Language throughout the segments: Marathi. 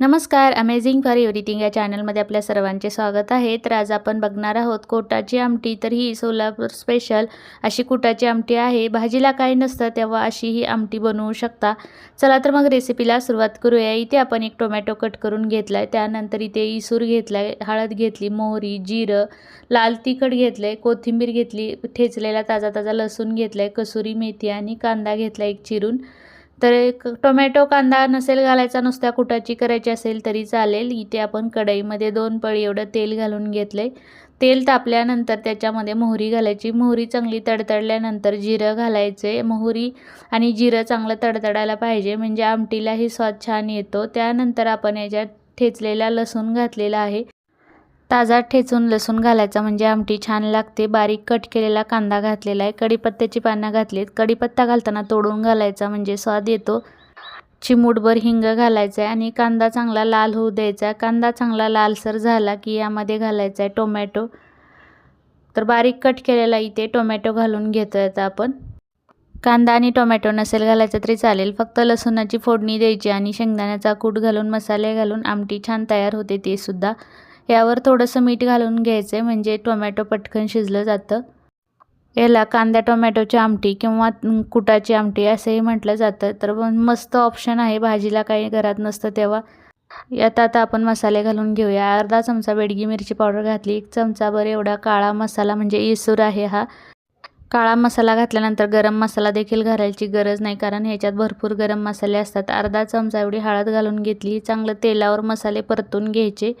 नमस्कार अमेझिंग फॉर एव्हरीथिंग या चॅनलमध्ये आपल्या सर्वांचे स्वागत आहे. तर आज आपण बघणार आहोत कोटाची आमटी. तर ही सोलापूर स्पेशल अशी कुटाची आमटी आहे. भाजीला काही नसतं तेव्हा अशी ही आमटी बनवू शकता. चला तर मग रेसिपीला सुरुवात करूया. इथे आपण एक टोमॅटो कट करून घेतला आहे त्यानंतर इथे इसूर घेतला आहे हळद घेतली मोहरी जिरं लाल तिखट घेतलं आहे कोथिंबीर घेतली ठेचलेला ताजा ताजा लसूण घेतला आहे कसुरी मेथी आणि कांदा घेतला एक चिरून. तर एक टोमॅटो कांदा नसेल घालायचा नुसत्या कुटाची करायची असेल तरी चालेल. इथे आपण कढईमध्ये दोन पळी एवढं तेल घालून घेतलं आहे तेल तापल्यानंतर त्याच्यामध्ये मोहरी घालायची. मोहरी चांगली तडतडल्यानंतर जिरं घालायचे. मोहरी आणि जिरं चांगलं तडतडायला पाहिजे. म्हणजे आमटीलाही स्वाद छान येतो. त्यानंतर आपण याच्यात ठेचलेला लसूण घातलेला आहे. ताजा ठेचून लसूण घालायचा. म्हणजे आमटी छान लागते. बारीक कट केलेला कांदा घातलेला आहे. कढीपत्त्याची पानं घातलीत. कढीपत्ता घालताना तोडून घालायचा. म्हणजे स्वाद येतो. चिमूटभर हिंग घालायचं आहे आणि कांदा चांगला लाल होऊ द्यायचा. आहे कांदा चांगला लालसर झाला की यामध्ये घालायचा आहे टोमॅटो. तर बारीक कट केलेला इथे टोमॅटो घालून घेतो आता आपण. कांदा आणि टोमॅटो नसेल घालायचं तरी चालेल. फक्त लसूणाची फोडणी द्यायची आणि शेंगदाण्याचा कूट घालून मसाले घालून आमटी छान तयार होते ते सुद्धा. यावर थोडंसं मीठ घालून घ्यायचं आहे म्हणजे टोमॅटो पटकन शिजलं जातं. याला कांदा टोमॅटोची आमटी किंवा कुटाची आमटी असंही म्हटलं जातं. तर मस्त ऑप्शन आहे भाजीला काही घरात नसतं तेव्हा. यात आता आपण मसाले घालून घेऊया. अर्धा चमचा बेडगी मिरची पावडर घातली एक चमचाभर एवढा काळा मसाला म्हणजे इसूर आहे हा. काळा मसाला घातल्यानंतर गरम मसाला देखील घालायची गरज नाही कारण ह्याच्यात भरपूर गरम मसाले असतात. अर्धा चमचा एवढी हळद घालून घेतली चांगलं तेलावर मसाले परतून घ्यायचे.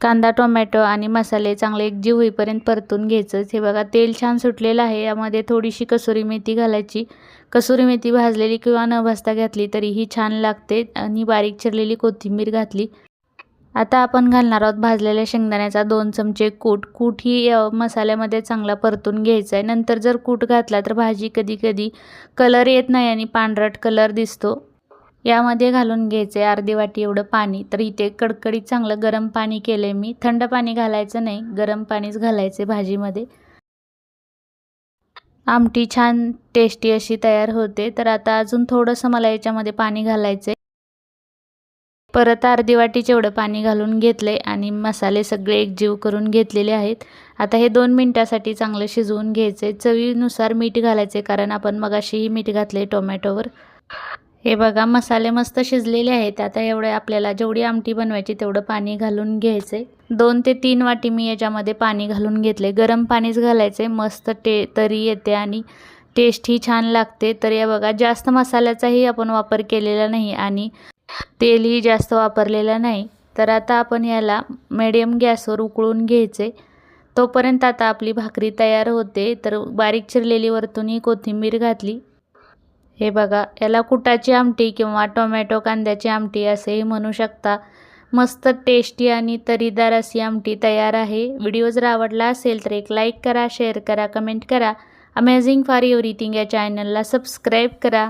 कांदा टोमॅटो आणि मसाले चांगले एकजीव होईपर्यंत परतून घ्यायचं हे बघा तेल छान सुटलेलं आहे. यामध्ये थोडीशी कसुरी मेथी घालायची. कसुरी मेथी भाजलेली किंवा न भाजता घातली तरीही छान लागते आणि बारीक चिरलेली कोथिंबीर घातली. आता आपण घालणार आहोत भाजलेल्या शेंगदाण्याचा दोन चमचे कूट. कूट ही मसाल्यामध्ये चांगला परतून घ्यायचा आहे. नंतर जर कूट घातला तर भाजी कधी कधी कलर येत नाही आणि पांढरट कलर दिसतो. यामध्ये घालून घ्यायचे अर्धी वाटी एवढं पाणी. तर इथे कडकडीत चांगलं गरम पाणी केलं आहे मी. थंड पाणी घालायचं नाही गरम पाणीच घालायचे भाजीमध्ये. आमटी छान टेस्टी अशी तयार होते. तर आता अजून थोडंसं मला याच्यामध्ये पाणी घालायचं आहे परत अर्धी वाटीचे एवढं पाणी घालून घेतलं आहे आणि मसाले सगळे एकजीव करून घेतलेले आहेत. आता हे दोन मिनटासाठी चांगलं शिजवून घ्यायचं आहे चवीनुसार मीठ घालायचे कारण आपण मगाशीही मीठ घातलं आहे टोमॅटोवर. हे बघा मसाले मस्त शिजलेले आहेत. आता एवढे आपल्याला जेवढी आमटी बनवायची तेवढं पाणी घालून घ्यायचे दोन ते तीन वाटी मी याच्यामध्ये पाणी घालून घेतले गरम पाणीच घालायचे मस्त टे तरी येते आणि टेस्टही छान लागते. तर या बघा जास्त मसाल्याचाही आपण वापर केलेला नाही आणि तेलही जास्त वापरलेलं नाही. तर आता आपण याला मिडियम गॅसवर उकळून घ्यायचे तोपर्यंत आता आपली भाकरी तयार होते. तर बारीक चिरलेली वरतूनही कोथिंबीर घातली. हे बघा याला कुटाची आमटी किंवा टोमॅटो कांद्याची आमटी असेही म्हणू शकता. मस्त टेस्टी आणि तरीदार अशी आमटी तयार आहे. व्हिडिओ जर आवडला असेल तर एक लाईक करा शेअर करा कमेंट करा. अमेझिंग फॉर एव्हरीथिंग या चॅनलला सबस्क्राईब करा.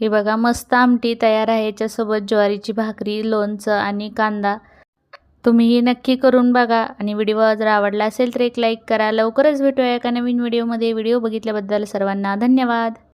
हे बघा मस्त आमटी तयार आहे. याच्यासोबत ज्वारीची भाकरी लोणचं आणि कांदा. तुम्हीही नक्की करून बघा. आणि व्हिडिओ जर आवडला असेल तर एक लाईक करा. लवकरच भेटूया एका नवीन व्हिडिओमध्ये व्हिडिओ बघितल्याबद्दल सर्वांना धन्यवाद.